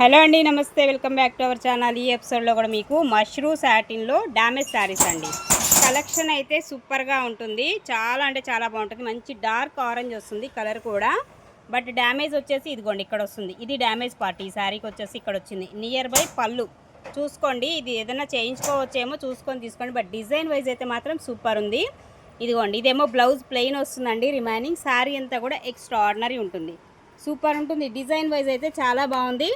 Hello అండి నమస్తే. Welcome back to our channel. ఈ ఎపిసోడ్లో కూడా మీకు మష్రూ సాటిన్లో డ్యామేజ్ శారీస్ అండి. కలెక్షన్ అయితే సూపర్గా ఉంటుంది. చాలా అంటే చాలా బాగుంటుంది. మంచి డార్క్ ఆరెంజ్ వస్తుంది కలర్ కూడా. బట్ డ్యామేజ్ వచ్చేసి ఇదిగోండి ఇక్కడ వస్తుంది. ఇది డ్యామేజ్ పార్ట్. ఈ శారీకి వచ్చేసి ఇక్కడ వచ్చింది. నియర్ బై పళ్ళు. చూసుకోండి ఇది ఏదైనా చేయించుకోవచ్చేమో చూసుకొని తీసుకోండి. బట్ డిజైన్ వైజ్ అయితే మాత్రం సూపర్ ఉంది. ఇదిగోండి ఇదేమో బ్లౌజ్ ప్లెయిన్ వస్తుందండి. రిమైనింగ్ శారీ అంతా కూడా ఎక్స్ట్రా ఆర్డినరీ ఉంటుంది. సూపర్ ఉంటుంది. డిజైన్ వైజ్ అయితే చాలా బాగుంది.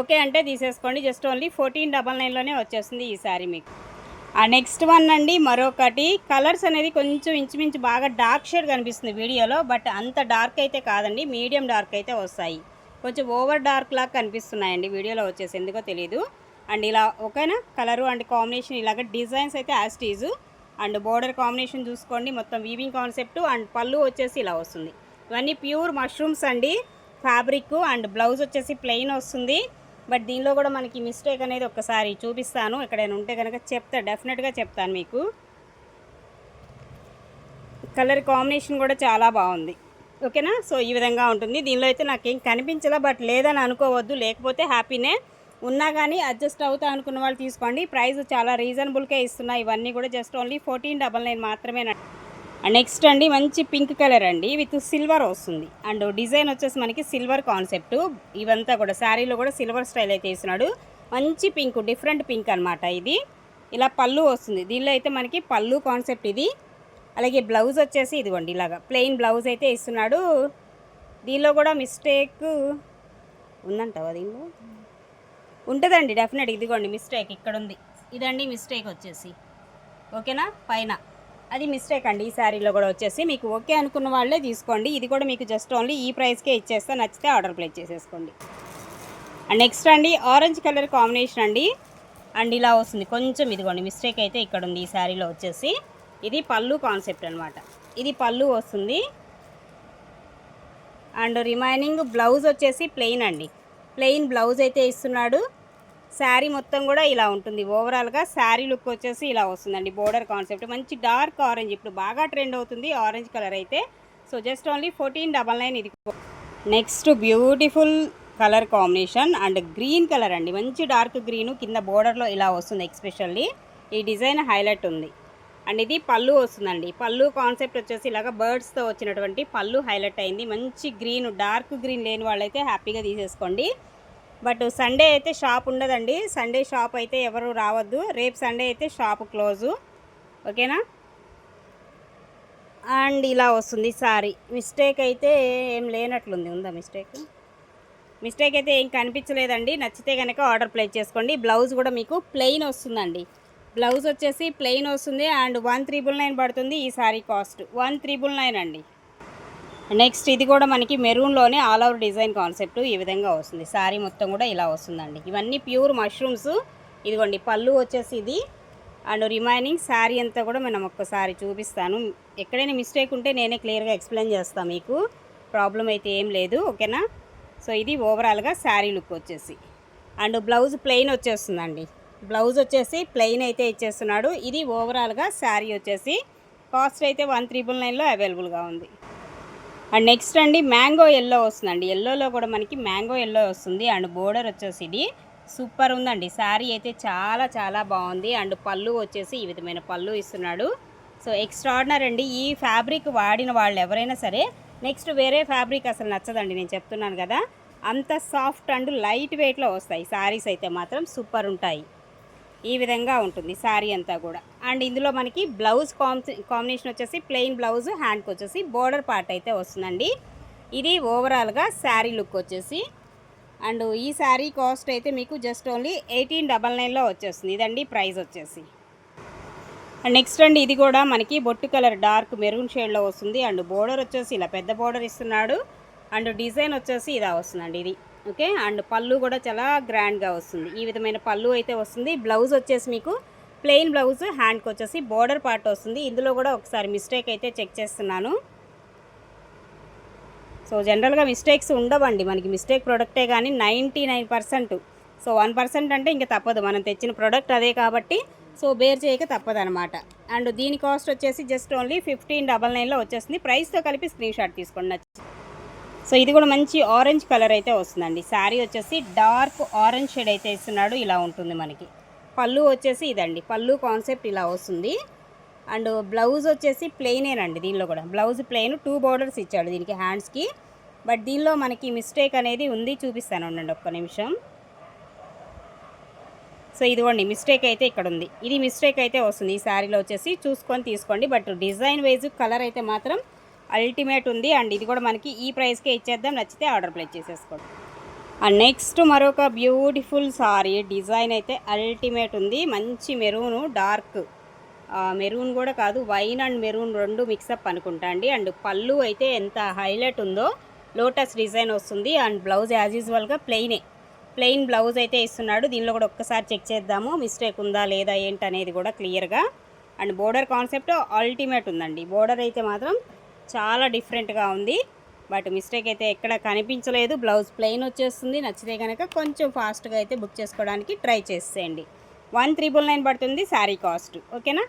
ఓకే అంటే తీసేసుకోండి. జస్ట్ ఓన్లీ ఫోర్టీన్ డబల్ నైన్లోనే వచ్చేస్తుంది ఈ శారీ మీకు. ఆ నెక్స్ట్ వన్ అండి మరొకటి. కలర్స్ అనేది కొంచెం ఇంచుమించు బాగా డార్క్ షేడ్ కనిపిస్తుంది వీడియోలో బట్ అంత డార్క్ అయితే కాదండి. మీడియం డార్క్ అయితే వస్తాయి. కొంచెం ఓవర్ డార్క్ లాగా కనిపిస్తున్నాయండి వీడియోలో వచ్చేసి. ఎందుకో తెలియదు అండ్ ఇలా ఓకేనా? కలరు అండ్ కాంబినేషన్ ఇలాగ డిజైన్స్ అయితే యాస్టీజు అండ్ బోర్డర్ కాంబినేషన్ చూసుకోండి. మొత్తం వీవింగ్ కాన్సెప్ట్ అండ్ పళ్ళు వచ్చేసి ఇలా వస్తుంది. ఇవన్నీ ప్యూర్ మష్రూమ్స్ అండి. ఫ్యాబ్రిక్ అండ్ బ్లౌజ్ వచ్చేసి ప్లెయిన్ వస్తుంది. బట్ దీనిలో కూడా మనకి మిస్టేక్ అనేది ఒక్కసారి చూపిస్తాను. ఎక్కడైనా ఉంటే కనుక చెప్తా డెఫినెట్గా చెప్తాను మీకు. కలర్ కాంబినేషన్ కూడా చాలా బాగుంది. ఓకేనా? సో ఈ విధంగా ఉంటుంది. దీనిలో అయితే నాకేం కనిపించలా బట్ లేదని అనుకోవద్దు. లేకపోతే హ్యాపీనే ఉన్నా కానీ అడ్జస్ట్ అవుతా అనుకున్న వాళ్ళు తీసుకోండి. ప్రైస్ చాలా రీజనబుల్కే ఇస్తున్నాయి ఇవన్నీ కూడా just only fourteen double nine మాత్రమే నెక్స్ట్ అండి మంచి పింక్ కలర్ అండి. విత్ సిల్వర్ వస్తుంది. అండ్ డిజైన్ వచ్చేసి మనకి సిల్వర్ కాన్సెప్ట్ ఇవంతా కూడా శారీలో కూడా సిల్వర్ స్టైల్ అయితే వేస్తున్నాడు. మంచి పింక్ డిఫరెంట్ పింక్ అనమాట ఇది. ఇలా పళ్ళు వస్తుంది. దీనిలో అయితే మనకి పళ్ళు కాన్సెప్ట్ ఇది. అలాగే బ్లౌజ్ వచ్చేసి ఇదిగోండి ఇలాగా. ప్లెయిన్ బ్లౌజ్ అయితే ఇస్తున్నాడు దీనిలో కూడా మిస్టేక్ ఉందంటావా దీనిలో? ఉంటుందండి డెఫినెట్ ఇదిగోండి మిస్టేక్ ఇక్కడ ఉంది ఇదండి మిస్టేక్ వచ్చేసి. ఓకేనా? పైన. అది మిస్టేక్ అండి. ఈ శారీలో కూడా వచ్చేసి మీకు ఓకే అనుకున్న వాళ్ళే తీసుకోండి. ఇది కూడా మీకు జస్ట్ ఓన్లీ ఈ ప్రైస్కే ఇచ్చేస్తే నచ్చితే ఆర్డర్ ప్లేస్ చేసేసుకోండి. అండ్ నెక్స్ట్ అండి ఆరెంజ్ కలర్ కాంబినేషన్ అండి. అండ్ ఇలా వస్తుంది. కొంచెం ఇదిగోండి మిస్టేక్ అయితే ఇక్కడ ఉంది ఈ శారీలో వచ్చేసి. ఇది పళ్ళు కాన్సెప్ట్ అనమాట ఇది పళ్ళు వస్తుంది. అండ్ రిమైనింగ్ బ్లౌజ్ వచ్చేసి ప్లెయిన్ అండి. ప్లెయిన్ బ్లౌజ్ అయితే ఇస్తున్నాడు. శారీ మొత్తం కూడా ఇలా ఉంటుంది. ఓవరాల్గా శారీ లుక్ వచ్చేసి ఇలా వస్తుందండి. బోర్డర్ కాన్సెప్ట్ మంచి డార్క్ ఆరెంజ్ ఇప్పుడు బాగా ట్రెండ్ అవుతుంది ఆరెంజ్ కలర్ అయితే. So just only fourteen double nine ఇది. Next beautiful colour combination and green colour అండి. మంచి డార్క్ గ్రీన్ కింద బోర్డర్లో ఇలా వస్తుంది ఎక్స్పెషల్లీ ఈ డిజైన్ హైలైట్ ఉంది. అండ్ ఇది పళ్ళు వస్తుందండి. పళ్ళు కాన్సెప్ట్ వచ్చేసి ఇలాగ బర్డ్స్తో వచ్చినటువంటి పళ్ళు హైలైట్ అయింది. మంచి గ్రీన్ డార్క్ గ్రీన్ లేని వాళ్ళైతే హ్యాపీగా తీసేసుకోండి. బట్ సండే అయితే షాప్ ఉండదండి. సండే షాప్ అయితే ఎవరు రావద్దు. రేపు సండే అయితే షాప్ క్లోజు. ఓకేనా? అండ్ ఇలా వస్తుంది సారీ. మిస్టేక్ అయితే ఏం లేనట్లుంది. ఉందా మిస్టేక్? మిస్టేక్ అయితే ఏం కనిపించలేదండి. నచ్చితే కనుక ఆర్డర్ ప్లేస్ చేసుకోండి. బ్లౌజ్ కూడా మీకు ప్లెయిన్ వస్తుందండి. బ్లౌజ్ వచ్చేసి ప్లెయిన్ వస్తుంది. అండ్ వన్ త్రిబుల్ నైన్ పడుతుంది ఈ sari cost. One triple nine అండి. నెక్స్ట్ ఇది కూడా మనకి మెరూన్లోనే ఆల్ ఓవర్ డిజైన్ కాన్సెప్ట్ ఈ విధంగా వస్తుంది. శారీ మొత్తం కూడా ఇలా వస్తుందండి. ఇవన్నీ ప్యూర్ మష్రూమ్స్. ఇదిగోండి పళ్ళు వచ్చేసి ఇది. అండ్ రిమైనింగ్ శారీ అంతా కూడా మనం ఒక్కసారి చూపిస్తాను. ఎక్కడైనా మిస్టేక్ ఉంటే నేనే క్లియర్గా ఎక్స్ప్లెయిన్ చేస్తాను మీకు. ప్రాబ్లం అయితే ఏం లేదు ఓకేనా? సో ఇది ఓవరాల్గా శారీ లుక్ వచ్చేసి. అండ్ బ్లౌజ్ ప్లెయిన్ వచ్చేస్తుందండి. బ్లౌజ్ వచ్చేసి ప్లెయిన్ అయితే ఇచ్చేస్తున్నాడు. ఇది ఓవరాల్గా శారీ వచ్చేసి. కాస్ట్ అయితే వన్ త్రిబుల్ నైన్లో అవైలబుల్గా ఉంది. అండ్ నెక్స్ట్ అండి మ్యాంగో ఎల్లో వస్తుందండి. ఎల్లోలో కూడా మనకి మ్యాంగో ఎల్లో వస్తుంది. అండ్ బోర్డర్ వచ్చేసి ఇది సూపర్ ఉందండి. శారీ అయితే చాలా చాలా బాగుంది. అండ్ పళ్ళు వచ్చేసి ఈ విధమైన పళ్ళు ఇస్తున్నాడు. సో ఎక్స్ట్రాడినర్ అండి. ఈ ఫ్యాబ్రిక్ వాడిన వాళ్ళు ఎవరైనా సరే నెక్స్ట్ వేరే ఫ్యాబ్రిక్ అసలు నచ్చదండి. నేను చెప్తున్నాను కదా. అంత సాఫ్ట్ అండ్ లైట్ వెయిట్లో వస్తాయి. శారీస్ అయితే మాత్రం సూపర్ ఉంటాయి. ఈ విధంగా ఉంటుంది శారీ అంతా కూడా. అండ్ ఇందులో మనకి బ్లౌజ్ కాంబినేషన్ వచ్చేసి ప్లెయిన్ బ్లౌజ్ హ్యాండ్కి వచ్చేసి బోర్డర్ పార్ట్ అయితే వస్తుందండి. ఇది ఓవరాల్గా శారీ లుక్ వచ్చేసి. అండ్ ఈ శారీ కాస్ట్ అయితే మీకు జస్ట్ ఓన్లీ ఎయిటీన్ డబల్ నైన్లో వచ్చేస్తుంది. ఇదండి ప్రైస్ వచ్చేసి. అండ్ నెక్స్ట్ అండి ఇది కూడా మనకి బొట్టు కలర్ డార్క్ మెరూన్ షేడ్లో వస్తుంది. అండ్ బోర్డర్ వచ్చేసి ఇలా పెద్ద బోర్డర్ ఇస్తున్నాడు. అండ్ డిజైన్ వచ్చేసి ఇలా వస్తుందండి ఇది. ఓకే? అండ్ పళ్ళు కూడా చాలా గ్రాండ్గా వస్తుంది. ఈ విధమైన పళ్ళు అయితే వస్తుంది. బ్లౌజ్ వచ్చేసి మీకు ప్లెయిన్ బ్లౌజ్ హ్యాండ్కి వచ్చేసి బోర్డర్ పార్ట్ వస్తుంది. ఇందులో కూడా ఒకసారి మిస్టేక్ అయితే చెక్ చేస్తున్నాను. సో జనరల్గా మిస్టేక్స్ ఉండవండి. మనకి మిస్టేక్ ప్రోడక్టే కానీ ninety nine percent. So one percent అంటే ఇంకా తప్పదు. మనం తెచ్చిన ప్రోడక్ట్ అదే కాబట్టి సో బేర్ చేయక తప్పదనమాట. అండ్ దీని కాస్ట్ వచ్చేసి జస్ట్ ఓన్లీ ఫిఫ్టీన్ డబల్ నైన్లో వచ్చేసింది ప్రైస్తో కలిపి స్క్రీన్ షాట్ తీసుకోండి. సో ఇది కూడా మంచి ఆరెంజ్ కలర్ అయితే వస్తుందండి. శారీ వచ్చేసి డార్క్ ఆరెంజ్ షేడ్ అయితే ఇస్తున్నాడు. ఇలా ఉంటుంది మనకి. పళ్ళు వచ్చేసి ఇదండి. పళ్ళు కాన్సెప్ట్ ఇలా వస్తుంది. అండ్ బ్లౌజ్ వచ్చేసి ప్లెయినేనండి దీనిలో కూడా. బ్లౌజ్ ప్లెయిన్ టూ బార్డర్స్ ఇచ్చాడు దీనికి హ్యాండ్స్కి బట్ దీనిలో మనకి మిస్టేక్ అనేది ఉంది. చూపిస్తాను ఉండండి ఒక్క నిమిషం. సో ఇదిగోండి మిస్టేక్ అయితే ఇక్కడ ఉంది. ఇది మిస్టేక్ అయితే వస్తుంది. ఈ శారీలో వచ్చేసి చూసుకొని తీసుకోండి. బట్ డిజైన్ వైజ్ కలర్ అయితే మాత్రం అల్టిమేట్ ఉంది అండ్ ఇది కూడా మనకి ఈ ప్రైస్కే ఇచ్చేద్దాం. నచ్చితే ఆర్డర్ ప్లేస్ చేసేసుకోండి. అండ్ నెక్స్ట్ మరొక బ్యూటిఫుల్ సారీ. డిజైన్ అయితే అల్టిమేట్ ఉంది. మంచి మెరూను డార్క్ మెరూన్ కూడా కాదు వైన్ అండ్ మెరూన్ రెండు మిక్సప్ అనుకుంటా అండి. అండ్ పళ్ళు అయితే ఎంత హైలైట్ ఉందో లోటస్ డిజైన్ వస్తుంది. అండ్ బ్లౌజ్ యాజ్ యూజువల్గా ప్లెయినే. ప్లెయిన్ బ్లౌజ్ అయితే ఇస్తున్నాడు. దీనిలో కూడా ఒక్కసారి చెక్ చేద్దాము. మిస్టేక్ ఉందా లేదా ఏంటి అనేది కూడా క్లియర్గా. అండ్ బోర్డర్ కాన్సెప్ట్ అల్టిమేట్ ఉందండి. బోర్డర్ అయితే మాత్రం చాలా డిఫరెంట్గా ఉంది. బట్ మిస్టేక్ అయితే ఎక్కడ కనిపించలేదు. బ్లౌజ్ ప్లెయిన్ వచ్చేస్తుంది. నచ్చితే కనుక కొంచెం ఫాస్ట్గా అయితే బుక్ చేసుకోవడానికి ట్రై చేసేయండి. వన్ త్రిబుల్ నైన్ పడుతుంది శారీ కాస్ట్. ఓకేనా?